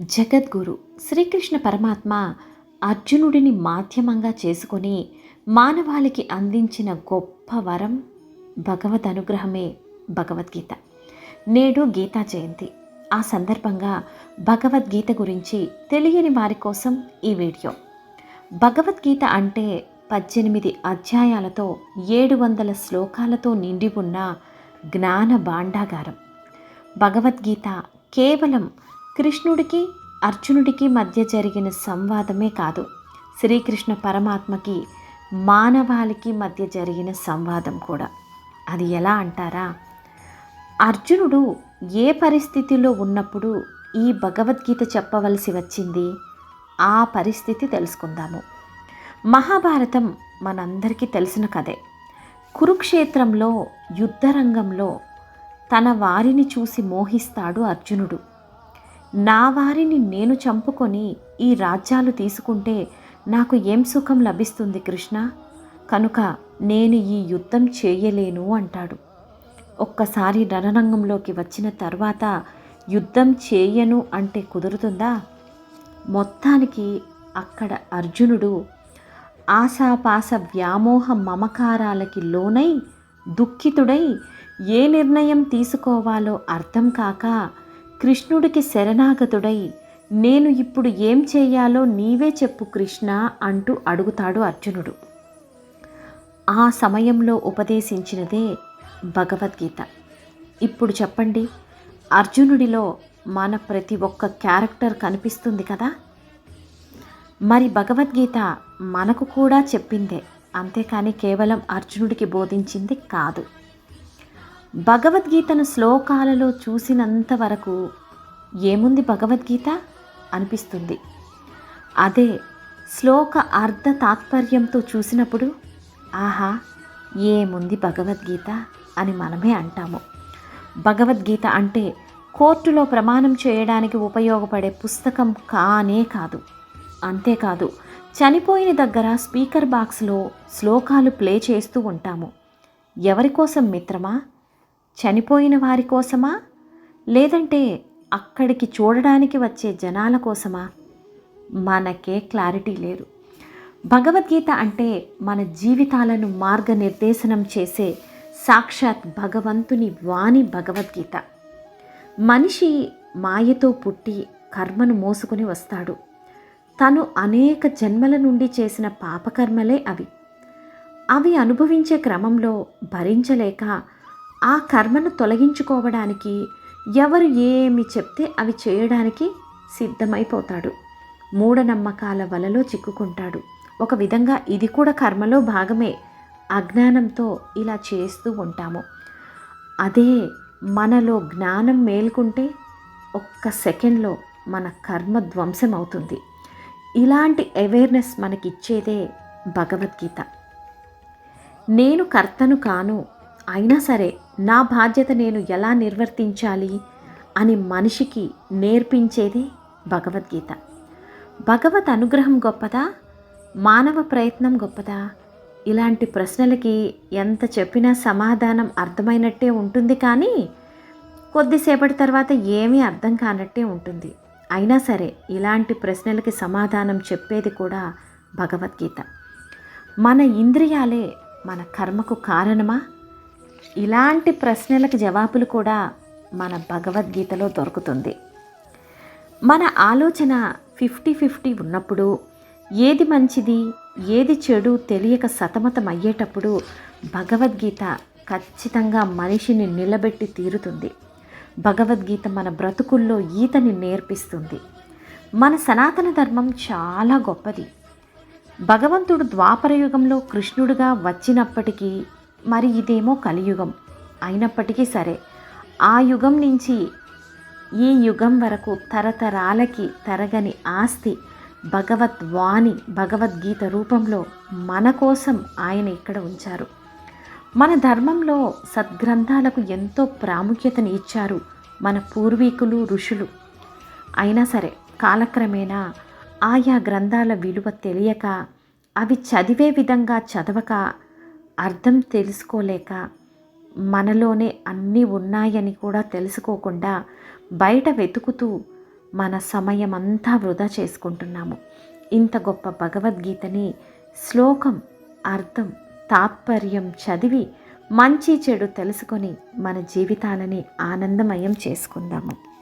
జగద్గురు శ్రీకృష్ణ పరమాత్మ అర్జునుడిని మాధ్యమంగా చేసుకొని మానవాళికి అందించిన గొప్ప వరం భగవద్ అనుగ్రహమే భగవద్గీత. నేడు గీతా జయంతి. ఆ సందర్భంగా భగవద్గీత గురించి తెలియని వారి కోసం ఈ వీడియో. భగవద్గీత అంటే పద్దెనిమిది అధ్యాయాలతో ఏడు వందల శ్లోకాలతో నిండి ఉన్న జ్ఞాన భాండాగారం. భగవద్గీత కేవలం కృష్ణుడికి అర్జునుడికి మధ్య జరిగిన సంవాదమే కాదు శ్రీకృష్ణ పరమాత్మకి మానవాళికి మధ్య జరిగిన సంవాదం కూడా. అది ఎలా అంటారా? అర్జునుడు ఏ పరిస్థితిలో ఉన్నప్పుడు ఈ భగవద్గీత చెప్పవలసి వచ్చింది? ఆ పరిస్థితి తెలుసుకుందాము. మహాభారతం మనందరికీ తెలిసిన కథే. కురుక్షేత్రంలో యుద్ధరంగంలో తన వారిని చూసి మోహిస్తాడు అర్జునుడు. నా వారిని నేను చంపుకొని ఈ రాజ్యాలు తీసుకుంటే నాకు ఏం సుఖం లభిస్తుంది కృష్ణ? కనుక నేను ఈ యుద్ధం చేయలేను అంటాడు. ఒక్కసారి రణరంగంలోకి వచ్చిన తర్వాత యుద్ధం చేయను అంటే కుదురుతుందా? మొత్తానికి అక్కడ అర్జునుడు ఆశాపాస వ్యామోహ మమకారాలకి లోనై దుఃఖితుడై ఏ నిర్ణయం తీసుకోవాలో అర్థం కాక కృష్ణుడికి శరణాగతుడై నేను ఇప్పుడు ఏం చేయాలో నీవే చెప్పు కృష్ణ అంటూ అడుగుతాడు అర్జునుడు. ఆ సమయంలో ఉపదేశించినదే భగవద్గీత. ఇప్పుడు చెప్పండి అర్జునుడిలో మన ప్రతి ఒక్క క్యారెక్టర్ కనిపిస్తుంది కదా? మరి భగవద్గీత మనకు కూడా చెప్పిందే అంతేకాని కేవలం అర్జునుడికి బోధించింది కాదు. భగవద్గీతను శ్లోకాలలో చూసినంత వరకు ఏముంది భగవద్గీత? అనిపిస్తుంది. అదే శ్లోక అర్థ తాత్పర్యంతో చూసినప్పుడు ఆహా ఏముంది భగవద్గీత అని మనమే అంటాము. భగవద్గీత అంటే కోర్టులో ప్రమాణం చేయడానికి ఉపయోగపడే పుస్తకం కానే కాదు. అంతేకాదు చనిపోయిన దగ్గర స్పీకర్ బాక్స్లో శ్లోకాలు ప్లే చేస్తూ ఉంటాము. ఎవరి కోసం మిత్రమా? చనిపోయిన వారి కోసమా? లేదంటే అక్కడికి చూడడానికి వచ్చే జనాల కోసమా? మనకే క్లారిటీ లేదు. భగవద్గీత అంటే మన జీవితాలను మార్గనిర్దేశనం చేసే సాక్షాత్ భగవంతుని వాణి భగవద్గీత. మనిషి మాయతో పుట్టి కర్మను మోసుకొని వస్తాడు. తను అనేక జన్మల నుండి చేసిన పాపకర్మలే అవి. అవి అనుభవించే క్రమంలో భరించలేక ఆ కర్మను తొలగించుకోవడానికి ఎవరు ఏమి చెప్తే అవి చేయడానికి సిద్ధమైపోతాడు. మూఢనమ్మకాల వలలో చిక్కుకుంటాడు. ఒక విధంగా ఇది కూడా కర్మలో భాగమే. అజ్ఞానంతో ఇలా చేస్తూ ఉంటాము. అదే మనలో జ్ఞానం మేల్కుంటే ఒక్క సెకండ్లో మన కర్మ ధ్వంసం అవుతుంది ఇలాంటి అవేర్నెస్ మనకిచ్చేదే భగవద్గీత. నేను కర్తను కాను అయినా సరే నా బాధ్యత నేను ఎలా నిర్వర్తించాలి అని మనిషికి నేర్పించేదే భగవద్గీత. భగవత్ అనుగ్రహం గొప్పదా? మానవ ప్రయత్నం గొప్పదా? ఇలాంటి ప్రశ్నలకి ఎంత చెప్పినా సమాధానం అర్థమైనట్టే ఉంటుంది కానీ కొద్దిసేపటి తర్వాత ఏమీ అర్థం కానట్టే ఉంటుంది. అయినా సరే ఇలాంటి ప్రశ్నలకి సమాధానం చెప్పేది కూడా భగవద్గీత. మన ఇంద్రియాలే మన కర్మకు కారణమా? ఇలాంటి ప్రశ్నలకు జవాబులు కూడా మన భగవద్గీతలో దొరుకుతుంది. మన ఆలోచన ఫిఫ్టీ ఫిఫ్టీ ఉన్నప్పుడు ఏది మంచిది ఏది చెడు తెలియక సతమతం అయ్యేటప్పుడు భగవద్గీత ఖచ్చితంగా మనిషిని నిలబెట్టి తీరుతుంది. భగవద్గీత మన బ్రతుకుల్లో ఈతని నేర్పిస్తుంది. మన సనాతన ధర్మం చాలా గొప్పది. భగవంతుడు ద్వాపరయుగంలో కృష్ణుడిగా వచ్చినప్పటికీ మరి ఇదేమో కలియుగం. అయినప్పటికీ సరే ఆ యుగం నుంచి ఈ యుగం వరకు తరతరాలకి తరగని ఆస్తి భగవద్వాణి భగవద్గీత రూపంలో మన కోసం ఆయన ఇక్కడ ఉంచారు. మన ధర్మంలో సద్గ్రంథాలకు ఎంతో ప్రాముఖ్యతను ఇచ్చారు మన పూర్వీకులు ఋషులు. అయినా సరే కాలక్రమేణా ఆయా గ్రంథాల విలువ తెలియక అవి చదివే విధంగా చదవక అర్థం తెలుసుకోలేక మనలోనే అన్నీ ఉన్నాయని కూడా తెలుసుకోకుండా బయట వెతుకుతూ మన సమయం అంతా వృధా చేసుకుంటున్నాము. ఇంత గొప్ప భగవద్గీతని శ్లోకం అర్థం తాత్పర్యం చదివి మంచి చెడు తెలుసుకొని మన జీవితాలని ఆనందమయం చేసుకుందాము.